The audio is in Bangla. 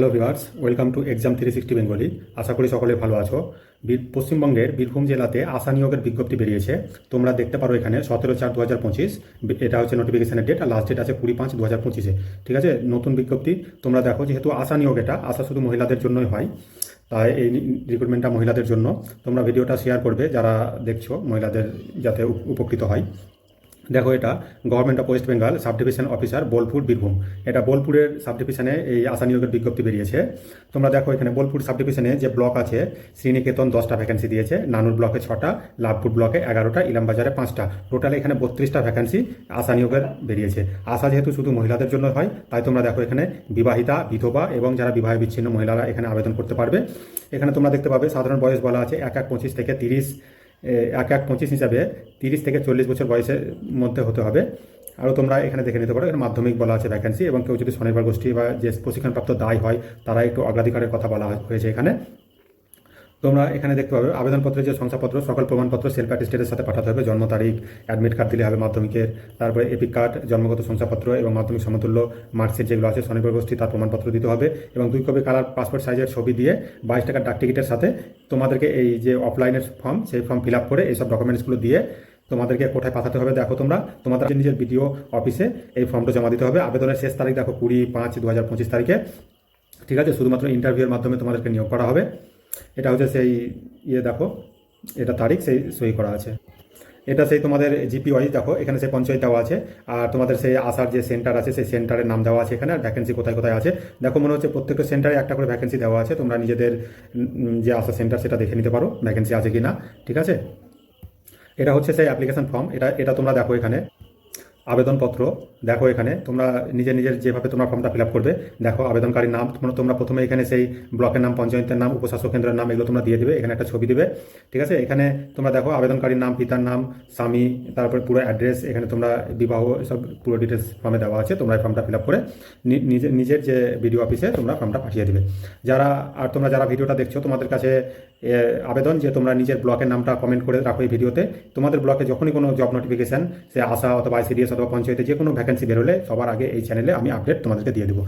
Hello viewers welcome to exam three sixty Bengali আশা করি সকলে ভালো আছো। পশ্চিমবঙ্গের বীরভূম জেলাতে আশা নিয়োগের বিজ্ঞপ্তি বেরিয়েছে। তোমরা দেখতে পারো এখানে সতেরো চার দু হাজার পঁচিশ এটা হচ্ছে নোটিফিকেশনের ডেট আর লাস্ট ডেট আছে কুড়ি পাঁচ দু হাজার পঁচিশে। ঠিক আছে? নতুন বিজ্ঞপ্তি। তোমরা দেখো যেহেতু আশা নিয়োগ এটা, আশা শুধু মহিলাদের জন্যই হয়। তাই এই রিক্রুটমেন্টটা মহিলাদের জন্য। তোমরা ভিডিওটা শেয়ার করবে, যারা দেখছ মহিলাদের যাতে উপ- উপকৃত হয়। দেখো এটা government of West Bengal sub division officer Bolpur Birbhum এটা বোলপুরের সাব ডিভিশনে এই আশা নিয়োগের বিজ্ঞপ্তি বেরিয়েছে। তোমরা দেখো এখানে বোলপুর সাব ডিভিশনে যে ব্লক আছে, শ্রীনিকেতন দশটা ভ্যাকেন্সি দিয়েছে নানুর ব্লকে ছটা লাভপুর ব্লকে এগারোটা ইলামবাজারে পাঁচটা। টোটাল এখানে বত্রিশটা ভ্যাকেন্সি আশা নিয়োগের বেরিয়েছে। আশা যেহেতু শুধু মহিলাদের জন্য হয়, তাই তোমরা দেখো এখানে বিবাহিতা, বিধবা এবং যারা বিবাহ বিচ্ছিন্ন মহিলারা এখানে আবেদন করতে পারবে। এখানে তোমরা দেখতে পাবে, সাধারণ বয়স বলা আছে এক এক পঁচিশ থেকে তিরিশ। এক এক পঁচিশ হিসাবে তিরিশ থেকে চল্লিশ বছর বয়সের মধ্যে হতে হবে। আরও তোমরা এখানে দেখে নিতে পারো, এখানে মাধ্যমিক বলা আছে ভ্যাকেন্সি এবং কেউ যদি স্বনির্ভর গোষ্ঠী বা যে প্রশিক্ষণপ্রাপ্ত দায় হয়, তারা একটু অগ্রাধিকারের কথা বলা হয়েছে এখানে। তোমরা এখানে দেখতে পাবে আবেদনপত্রের যে শংসাপত্র, সকল প্রমাণপত্র সেলফ অ্যাটেস্টেডের সাথে পাঠাতে হবে, জন্ম তারিখ অ্যাডমিট কার্ড দিলে হবে মাধ্যমিকের, তারপরে এপিক কার্ড জন্মগত শংসাপত্র এবং মাধ্যমিক সমতুল্য মার্কশিট যেগুলো আছে স্বনির্ভর গোষ্ঠী তার প্রমাণপত্র দিতে হবে এবং দুই কপি কালার পাসপোর্ট সাইজের ছবি দিয়ে বাইশ টাকার ডাক টিকিটের সাথে তোমাদেরকে এই যে অফলাইনের ফর্ম সেই ফর্ম ফিল আপ করে এইসব ডকুমেন্টসগুলো দিয়ে তোমাদেরকে কোথায় পাঠাতে হবে দেখো তোমরা, তোমাদের নিজের বিডিও অফিসে এই ফর্মটা জমা দিতে হবে, আবেদনের শেষ তারিখ দেখো কুড়ি পাঁচ দু তারিখে, ঠিক আছে? শুধুমাত্র ইন্টারভিউয়ের মাধ্যমে তোমাদেরকে নিয়োগ করা হবে। এটা হচ্ছে সেই ইয়ে দেখো, এটা তারিখ সেই সই করা আছে। এটা সেই তোমাদের জিপি ওয়াইজ দেখো, এখানে সেই পঞ্চায়েত দেওয়া আছে, আর তোমাদের সেই আসার যে সেন্টার আছে, সেই সেন্টারের নাম দেওয়া আছে এখানে, আর ভ্যাকেন্সি কোথায় কোথায় আছে। দেখো মনে হচ্ছে প্রত্যেকটা সেন্টারে একটা করে ভ্যাকেন্সি দেওয়া আছে, তোমরা নিজেদের যে আসার সেন্টার সেটা দেখে নিতে পারো ভ্যাকেন্সি আছে কি না ঠিক আছে? এটা হচ্ছে সেই অ্যাপ্লিকেশন ফর্ম এটা এটা তোমরা দেখো এখানে। আবেদনপত্র, দেখো এখানে, তোমরা নিজের নিজের যেভাবে তোমরা ফর্মটা ফিল করবে, দেখো আবেদনকারীর নাম, তোমরা তোমরা প্রথমে এখানে সেই ব্লকের নাম, পঞ্চায়েতের নাম, উপশাসক কেন্দ্রের নাম, এগুলো তোমরা দিয়ে দেবে, এখানে একটা ছবি দেবে, ঠিক আছে? এখানে তোমরা দেখো আবেদনকারীর নাম, পিতার নাম, স্বামী, তারপরে পুরো অ্যাড্রেস, এখানে তোমরা বিবাহ সব পুরো ডিটেলস ফর্মে দেওয়া আছে, তোমরা এই ফর্মটা ফিল করে নিজের নিজের যে বিডিও অফিসে তোমরা ফর্মটা পাঠিয়ে দেবে। যারা, আর তোমরা যারা ভিডিওটা দেখছ, তোমাদের কাছে আবেদন যে তোমরা নিজের ব্লকের নামটা কমেন্ট করে রাখো এই ভিডিওতে, তোমাদের ব্লকে যখনই কোনো জব নোটিফিকেশন সে আশা অথবা আইসিডিএস অথবা পঞ্চায়েতে যে কোনো ভ্যাকেন্সি বেরোলে সবার আগে এই চ্যানেলে আমি আপডেট তোমাদেরকে দিয়ে দেবো।